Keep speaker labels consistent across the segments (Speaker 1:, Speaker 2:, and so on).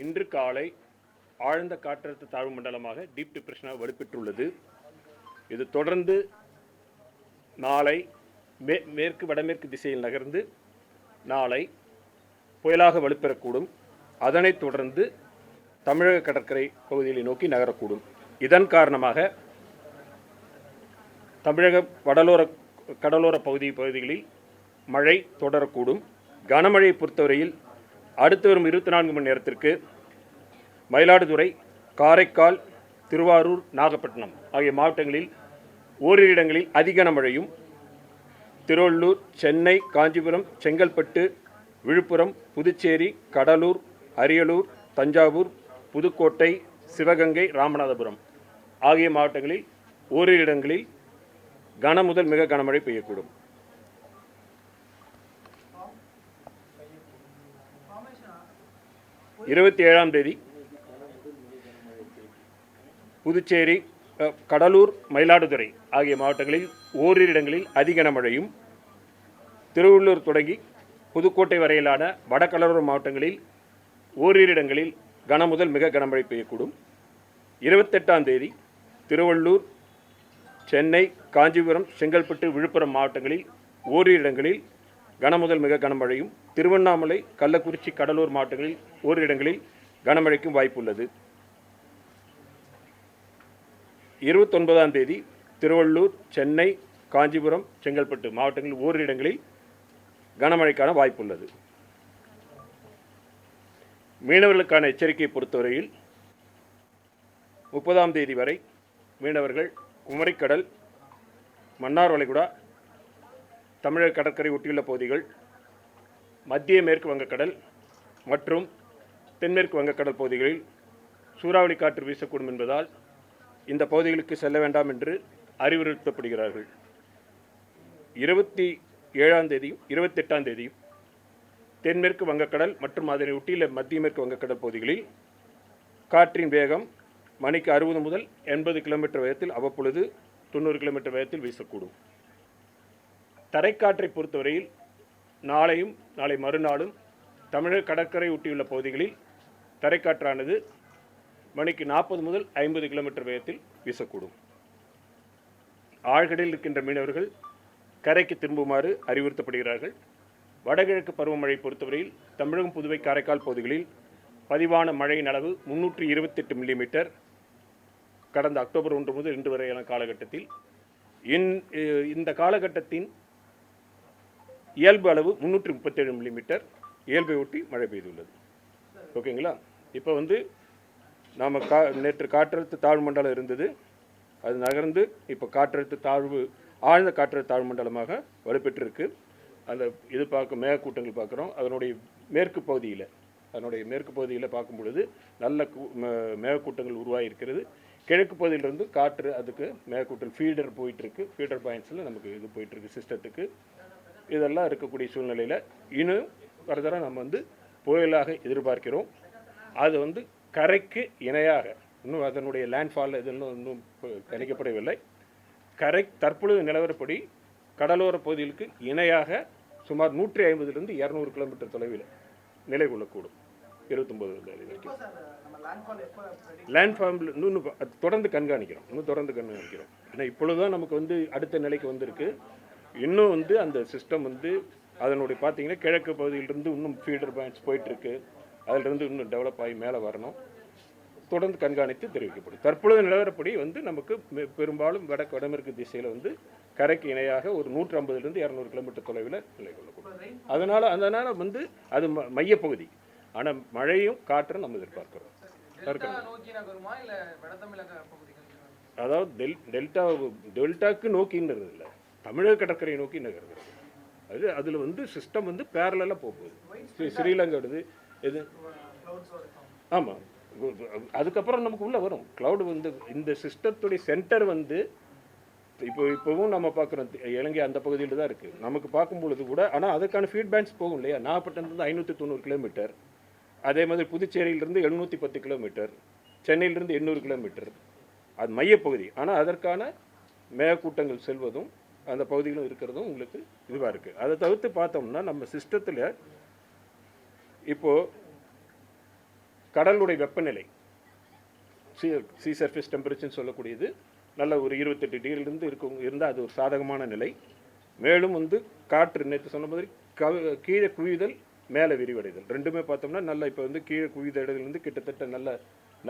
Speaker 1: இன்று காலை ஆழ்ந்த காற்றழுத்த தாழ்வு மண்டலமாக டீப் டிப்ரெஷனாக வலுப்பெற்றுள்ளது. இது தொடர்ந்து நாளை மே மேற்கு வடமேற்கு திசையில் நகர்ந்து நாளை புயலாக வலுப்பெறக்கூடும். அதனைத் தொடர்ந்து தமிழக கடற்கரை பகுதிகளை நோக்கி நகரக்கூடும். இதன் காரணமாக தமிழக வடலோர கடலோர பகுதி பகுதிகளில் மழை தொடரக்கூடும். கனமழையை பொறுத்தவரையில் அடுத்து வரும் இருபத்தி நான்கு மணி நேரத்திற்கு மயிலாடுதுறை காரைக்கால் திருவாரூர் நாகப்பட்டினம் ஆகிய மாவட்டங்களில் ஓரிரு இடங்களில் அதிக கனமழையும் திருவள்ளூர் சென்னை காஞ்சிபுரம் செங்கல்பட்டு விழுப்புரம் புதுச்சேரி கடலூர் அரியலூர் தஞ்சாவூர் புதுக்கோட்டை சிவகங்கை ராமநாதபுரம் ஆகிய மாவட்டங்களில் ஓரிரு இடங்களில் கன முதல் மிக கனமழை பெய்யக்கூடும். இருபத்தி ஏழாம் தேதி புதுச்சேரி கடலூர் மயிலாடுதுறை ஆகிய மாவட்டங்களில் ஓரிரு இடங்களில் அதிக கனமழையும் திருவள்ளூர் தொடங்கி புதுக்கோட்டை வரையிலான வடகடலோர மாவட்டங்களில் ஓரிரு இடங்களில் கனமுதல் மிக கனமழை பெய்யக்கூடும். இருபத்தெட்டாம் தேதி திருவள்ளூர் சென்னை காஞ்சிபுரம் செங்கல்பட்டு விழுப்புரம் மாவட்டங்களில் ஓரிரு இடங்களில் கனமுதல் மிக கனமழையும் திருவண்ணாமலை கள்ளக்குறிச்சி கடலூர் மாவட்டங்களில் ஓரிரு இடங்களில் கனமழைக்கும் வாய்ப்புள்ளது. இருபத்தொன்பதாம் தேதி திருவள்ளூர் சென்னை காஞ்சிபுரம் செங்கல்பட்டு மாவட்டங்களில் ஓரிரு இடங்களில் கனமழைக்கான வாய்ப்புள்ளது. மீனவர்களுக்கான எச்சரிக்கையை பொறுத்தவரையில் முப்பதாம் தேதி வரை மீனவர்கள் குமரிக்கடல் மன்னார் வளைகுடா தமிழக கடற்கரை ஒட்டியுள்ள பகுதிகள் மத்திய மேற்கு வங்கக்கடல் மற்றும் தென்மேற்கு வங்கக்கடல் பகுதிகளில் சூறாவளி காற்று வீசக்கூடும் என்பதால் இந்த பகுதிகளுக்கு செல்ல வேண்டாம் என்று அறிவுறுத்தப்படுகிறார்கள். இருபத்தி ஏழாம் தேதியும் இருபத்தெட்டாம் தேதியும் தென்மேற்கு வங்கக்கடல் மற்றும் அதனை ஒட்டியுள்ள மத்திய மேற்கு வங்கக்கடல் பகுதிகளில் காற்றின் வேகம் மணிக்கு அறுபது முதல் எண்பது கிலோமீட்டர் வேகத்தில் அவ்வப்பொழுது தொண்ணூறு கிலோமீட்டர் வேகத்தில் வீசக்கூடும். தரைக்காற்றை பொறுத்தவரையில் நாளையும் நாளை மறுநாளும் தமிழக கடற்கரை ஒட்டியுள்ள பகுதிகளில் தரைக்காற்றானது மணிக்கு நாற்பது முதல் ஐம்பது கிலோமீட்டர் வேகத்தில் வீசக்கூடும். ஆழ்கடலில் இருக்கின்ற மீனவர்கள் கரைக்கு திரும்புமாறு அறிவுறுத்தப்படுகிறார்கள். வடகிழக்கு பருவமழை பொறுத்தவரையில் தமிழகம் புதுவை காரைக்கால் பகுதிகளில் பதிவான மழையின் அளவு முன்னூற்றி இருபத்தெட்டு மில்லிமீட்டர். கடந்த அக்டோபர் ஒன்று முதல் இன்று வரையான காலகட்டத்தில் இன் இந்த காலகட்டத்தின் இயல்பு அளவு முந்நூற்றி முப்பத்தேழு மில்லிமீட்டர் இயல்பை ஒட்டி மழை பெய்துள்ளது. ஓகேங்களா? இப்போ வந்து நாம் கா நேற்று காற்றழுத்த தாழ்வு மண்டலம் இருந்தது. அது நகர்ந்து இப்போ காற்றழுத்த தாழ்வு ஆழ்ந்த காற்றழுத்த தாழ்வு மண்டலமாக வலுப்பெற்றிருக்கு. அந்த இது பார்க்க மேகக்கூட்டங்கள் பார்க்குறோம். அதனுடைய மேற்கு பகுதியில் அதனுடைய மேற்கு பகுதியில் பார்க்கும் பொழுது நல்ல கூ- மேகக்கூட்டங்கள் உருவாகியிருக்கிறது. கிழக்கு பகுதியிலிருந்து காற்று அதுக்கு மேகக்கூட்டம் ஃபீடர் போயிட்டுருக்கு ஃபீடர் பாயிண்ட்ஸில் நமக்கு இது போயிட்டுருக்கு சிஸ்டத்துக்கு இதெல்லாம் இருக்கக்கூடிய சூழ்நிலையில் இன்னும் ஃபர்தராக நம்ம வந்து புயலாக எதிர்பார்க்கிறோம். அது வந்து கரைக்கு இணையாக இன்னும் அதனுடைய லேண்ட்ஃபால் இதெல்லாம் இன்னும் கணிக்கப்படவில்லை. கரை தற்பொழுது நிலவரப்படி கடலோர பகுதிகளுக்கு இணையாக சுமார் நூற்றி ஐம்பதுலேருந்து இரநூறு கிலோமீட்டர் தொலைவில் நிலை கொள்ளக்கூடும். இருபத்தொம்பது வரைக்கும். லேண்ட்ஃபார்மில் இன்னும் தொடர்ந்து கண்காணிக்கிறோம். இன்னும் தொடர்ந்து கண்காணிக்கிறோம். ஏன்னா இப்பொழுது தான் நமக்கு வந்து அடுத்த நிலைக்கு வந்திருக்கு. இன்னும் வந்து அந்த சிஸ்டம் வந்து அதனுடைய பார்த்தீங்கன்னா கிழக்கு பகுதியிலிருந்து இன்னும் ஃபீடர் பாயிண்ட்ஸ் போயிட்டுருக்கு. அதிலிருந்து இன்னும் டெவலப் ஆகி மேலே வரணும். தொடர்ந்து கண்காணித்து தெரிவிக்கப்படும். தற்பொழுது நிலவரப்படி வந்து நமக்கு பெரும்பாலும் வடக்கு வடமேற்கு திசையில் வந்து கரைக்கு இணையாக ஒரு நூற்றி ஐம்பதுலேருந்து இரநூறு கிலோமீட்டர் தொலைவில் நிலை கொள்ளக்கூடும். அதனால் அதனால் வந்து அது ம- மையப்பகுதி. ஆனால் மழையும் காற்றும் நம்ம எதிர்பார்க்கிறோம். அதாவது டெல் டெல்டா டெல்டாக்கு நோக்கின்றது இல்லை. தமிழக கடற்கரை நோக்கி நகர்கிறது. அது அதில் வந்து சிஸ்டம் வந்து பேரலாக போகுது. ஸ்ரீலங்கா வருது எது? ஆமாம் அதுக்கப்புறம் நமக்கு உள்ளே வரும். க்ளவுடு வந்து இந்த சிஸ்டத்துடைய சென்டர் வந்து இப்போ இப்போவும் நம்ம பார்க்குறோம். இலங்கை அந்த பகுதியில் தான் இருக்குது நமக்கு பார்க்கும் பொழுது கூட ஆனால் அதுக்கான ஃபீட்பேக்ஸ் போகும் இல்லையா? நாகப்பட்டினத்துலேருந்து ஐநூற்றி தொண்ணூறு கிலோமீட்டர் அதே மாதிரி புதுச்சேரியிலிருந்து எழுநூற்றி பத்து கிலோமீட்டர் சென்னையிலிருந்து எண்ணூறு கிலோமீட்டர் அது மையப்பகுதி. ஆனால் அதற்கான மேகக்கூட்டங்கள் செல்வதும் அந்த பகுதிகளும் இருக்கிறதும் உங்களுக்கு இதுவாக இருக்குது அதை தவிர்த்து பார்த்தோம்னா நம்ம சிஸ்டத்தில் இப்போது கடலுடைய வெப்பநிலை சி சி சர்ஃபேஸ் டெம்பரேச்சர்னு சொல்லக்கூடியது நல்ல ஒரு இருபத்தெட்டு டிகிரிலிருந்து இருக்கும் இருந்தால் அது ஒரு சாதகமான நிலை. மேலும் வந்து காற்று நேற்று சொன்ன மாதிரி கவ கீழே குவிதல் மேலே விரிவடைதல். ரெண்டுமே பார்த்தோம்னா நல்ல இப்போ வந்து கீழே குவிதலிருந்து கிட்டத்தட்ட நல்ல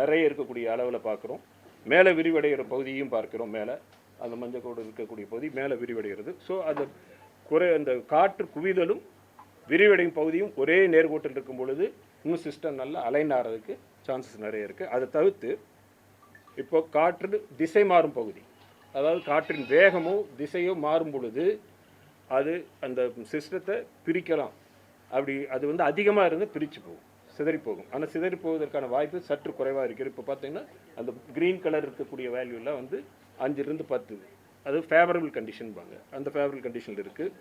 Speaker 1: நிறைய இருக்கக்கூடிய அளவில் பார்க்குறோம். மேலே விரிவடைகிற பகுதியும் பார்க்கிறோம் மேலே. அந்த மஞ்சள் கோடு இருக்கக்கூடிய பகுதி மேலே விரிவடைகிறது. ஸோ அது குறை அந்த காற்று குவிதலும் விரிவடையும் பகுதியும் ஒரே நேர்கோட்டில் இருக்கும் பொழுது இன்னும் சிஸ்டம் நல்லா அலைன் ஆகிறதுக்கு சான்சஸ் நிறைய இருக்குது அதை தவிர்த்து இப்போ காற்று திசை மாறும் பகுதி. அதாவது காற்றின் வேகமோ திசையோ மாறும் பொழுது அது அந்த சிஸ்டத்தை பிரிக்கலாம். அப்படி அது வந்து அதிகமாக இருந்து பிரித்து போகும் சிதறி போகும். ஆனால் சிதறி போவதற்கான வாய்ப்பு சற்று குறைவாக இருக்குது இப்போ பார்த்தீங்கன்னா அந்த க்ரீன் கலர் இருக்கக்கூடிய வேல்யூலாம் வந்து அஞ்சுலேருந்து பத்து. அது ஃபேவரபிள் கண்டிஷன்பாங்க அந்த ஃபேவரபிள் கண்டிஷனில் இருக்குது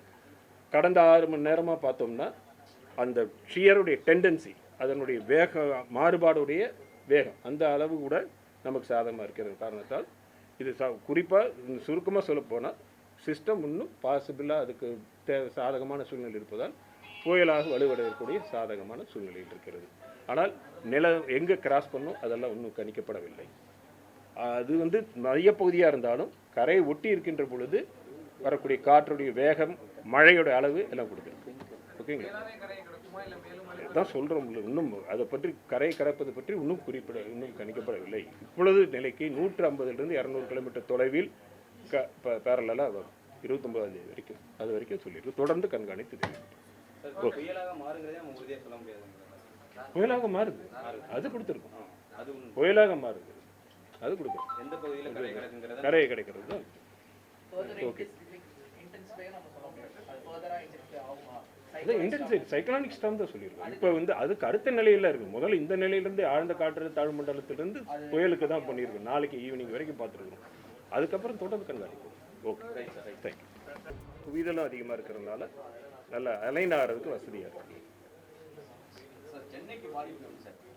Speaker 1: கடந்த ஆறு மணி நேரமாக பார்த்தோம்னா அந்த ஷியருடைய டெண்டன்சி அதனுடைய வேக மாறுபாடுடைய வேகம் அந்த அளவு கூட நமக்கு சாதகமாக இருக்கிற காரணத்தால் இது சா குறிப்பாக சுருக்கமாக சொல்லப்போனால் சிஸ்டம் இன்னும் பாசிபிளாக அதுக்கு தே சாதகமான சூழ்நிலை இருப்பதால் புயலாக வலுவடையக்கூடிய சாதகமான சூழ்நிலையில் இருக்கிறது. ஆனால் நில எங்கே கிராஸ் பண்ணும் அதெல்லாம் இன்னும் கணிக்கப்படவில்லை. அது வந்து மையப்பகுதியாக இருந்தாலும் கரையை ஒட்டி இருக்கின்ற பொழுது வரக்கூடிய காற்றுடைய வேகம் மழையோட அளவு எல்லாம் கொடுத்துருக்கு. ஓகேங்களா தான் சொல்கிறோம் இன்னும் அதை பற்றி கரை கடப்பது பற்றி இன்னும் குறிப்பிட இன்னும் கணிக்கப்படவில்லை. இப்பொழுது நிலைக்கு நூற்று ஐம்பதுலேருந்து இரநூறு கிலோமீட்டர் தொலைவில் க பேரலாக வரும். இருபத்தொம்பதாம் தேதி வரைக்கும். அது வரைக்கும் சொல்லியிருக்கு தொடர்ந்து கண்காணித்து
Speaker 2: புயலாக
Speaker 1: மாறுது. அது கொடுத்துருக்கோம். புயலாக மாறுது. அது கொடுக்குறோம்
Speaker 2: எந்த பகுதியில் கரை
Speaker 1: கிடைக்கிறது. தான் ஓகே இன்டென்சிட்டி சைக்ளானிக் ஸ்டாம் தான் சொல்லியிருக்கோம். இப்போ வந்து அதுக்கு அடுத்த நிலையில இருக்கு. முதல்ல இந்த நிலையிலேருந்து ஆழ்ந்த காற்று தாழ் மண்டலத்திலிருந்து புயலுக்கு தான் பண்ணியிருக்கோம். நாளைக்கு ஈவினிங் வரைக்கும் பார்த்துருக்கோம் அதுக்கப்புறம் தொடர்ந்து கண்காணிக்கும் ஓகே தேங்க்யூ குவிதலும் அதிகமாக இருக்கிறதுனால நல்ல அலைன் ஆகிறதுக்கு வசதியாக இருக்கு.
Speaker 2: சார்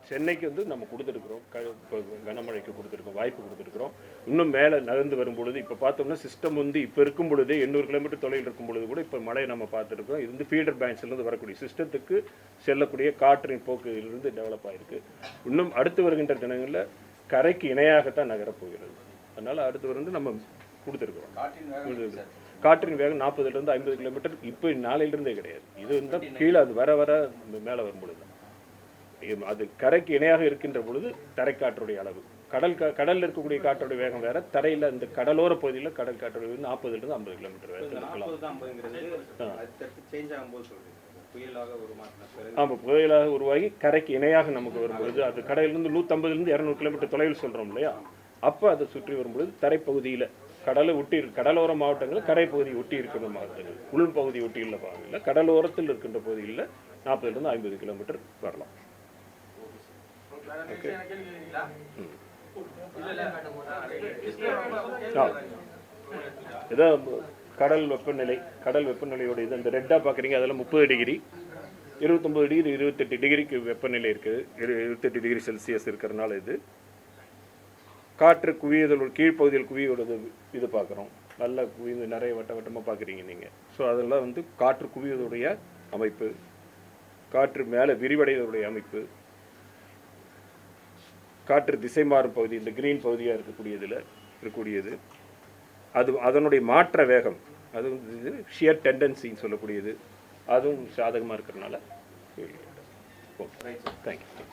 Speaker 2: சென்னைக்கு
Speaker 1: வந்து நம்ம கொடுத்துருக்குறோம். க இப்போ கனமழைக்கு கொடுத்துருக்கோம் வாய்ப்பு கொடுத்துருக்குறோம். இன்னும் மேலே நகர்ந்து வரும் பொழுது இப்போ பார்த்தோம்னா சிஸ்டம் வந்து இப்போ இருக்கும் பொழுது எண்ணூறு கிலோமீட்டர் தொலைவில் இருக்கும் பொழுது கூட இப்போ மழையை நம்ம பார்த்துருக்கோம் இது வந்து ஃபீடர் பேங்க்ஸ்லேருந்து வரக்கூடிய சிஸ்டத்துக்கு செல்லக்கூடிய காற்றின் போக்கிலிருந்து டெவலப் ஆகிருக்கு இன்னும் அடுத்து வருகின்ற தினங்களில் கரைக்கு இணையாகத்தான் நகரப் போகிறது. அதனால் அடுத்து வந்து நம்ம கொடுத்துருக்குறோம்.
Speaker 2: காற்றின் வேகம்
Speaker 1: நாற்பதுலேருந்து ஐம்பது கிலோமீட்டர் இப்போ நாளையிலிருந்தே கிடையாது. இது வந்து கீழே அது வர வர மேலே வரும் பொழுது இது- அது கரைக்கு இணையாக இருக்கின்ற பொழுது தரைக்காற்றுடைய அளவு. கடல் க கடலில் இருக்கக்கூடிய காற்றுடைய வேகம் வேற. தரையில் இந்த கடலோர பகுதியில் கடல் காற்றுடைய வேகம் நாற்பதுலேருந்து ஐம்பது கிலோமீட்டர் வேகத்தில் இருக்கலாம். ஆமாம் புயலாக உருவாகி கரைக்கு இணையாக நமக்கு வரும்பொழுது அது கடையிலிருந்து நூற்றம்பதுலேருந்து இரநூறு கிலோமீட்டர் தொலைவில் சொல்கிறோம் இல்லையா? அப்போ அதை சுற்றி வரும்பொழுது தரைப்பகுதியில் கடலை ஒட்டி இருக்கு- கடலோர மாவட்டங்கள் கரைப்பகுதி ஒட்டி இருக்கின்ற மாவட்டங்கள் உள் பகுதி ஒட்டி உள்ள பகுதியில் கடலோரத்தில் இருக்கின்ற பகுதியில் நாற்பதுலேருந்து ஐம்பது கிலோமீட்டர் வரலாம். ஆ இதான் கடல் வெப்பநிலை கடல் வெப்பநிலையோட இது இந்த ரெட்டாக பார்க்குறீங்க அதெல்லாம் முப்பது டிகிரி. இருபத்தொம்பது டிகிரி இருபத்தெட்டு டிகிரிக்கு வெப்பநிலை இருக்குது. இரு இருபத்தெட்டு டிகிரி செல்சியஸ் இருக்கிறனால இது. காற்று குவியதல் கீழ்ப்பகுதியில் குவியோடது இது பார்க்குறோம். நல்லா குவிந்து நிறைய வட்ட வட்டமாக பார்க்குறீங்க நீங்கள் ஸோ அதெல்லாம் வந்து காற்று குவியதுடைய அமைப்பு. காற்று மேலே விரிவடைவதுடைய அமைப்பு. காற்று திசை மாறும் பகுதி இந்த கிரீன் பகுதியாக இருக்கக்கூடியதில் இருக்கக்கூடியது. அது அதனுடைய மாற்ற வேகம் அது இது ஷியர் டெண்டன்சின்னு சொல்லக்கூடியது. அதுவும் சாதகமாக இருக்கிறனால ஓகே தேங்க்யூ